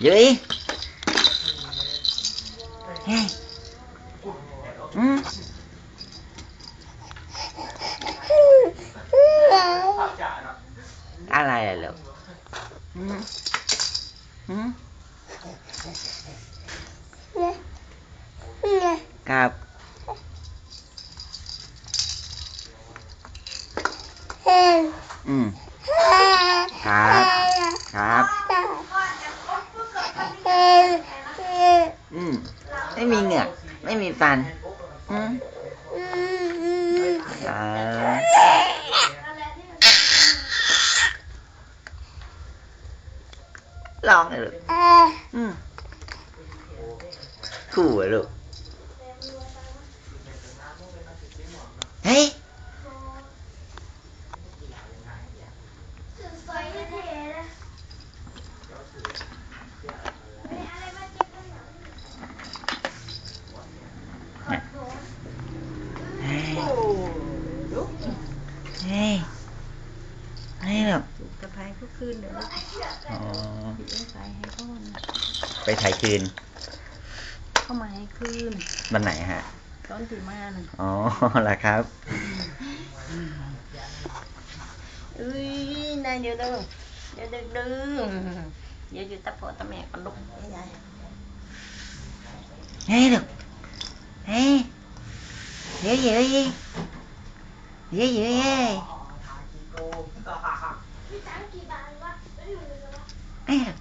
dưới Hey. Ừ. อะไรอะลูกหืมหืมครับ อืม ครับ ครับ อืม ไม่มีเหงือกไม่มีฟันอืมครับลองเลยลูกอืมขู่เลยลูก เฮ้ย เฮ้ย เฮ้ย เฮ้ยแบบสะพายทุกคืนเดี๋ยวอ๋อพี่เอ้ยไปให้พ่อนะไปถ่ายคืน เข้ามาให้คืนวันไหนฮะตอนที่มาน่ะอ๋อเหรอครับเอ้ยนายเดี๋ยวเด้อเดี๋ยวดึกดึงเดี๋ยวอยู่ตะโพตะแม่กันลุกยายเฮ้ยลูกเฮ้ยเยอะเยอะเยอะเยอะเยอะเยอะ 哎呀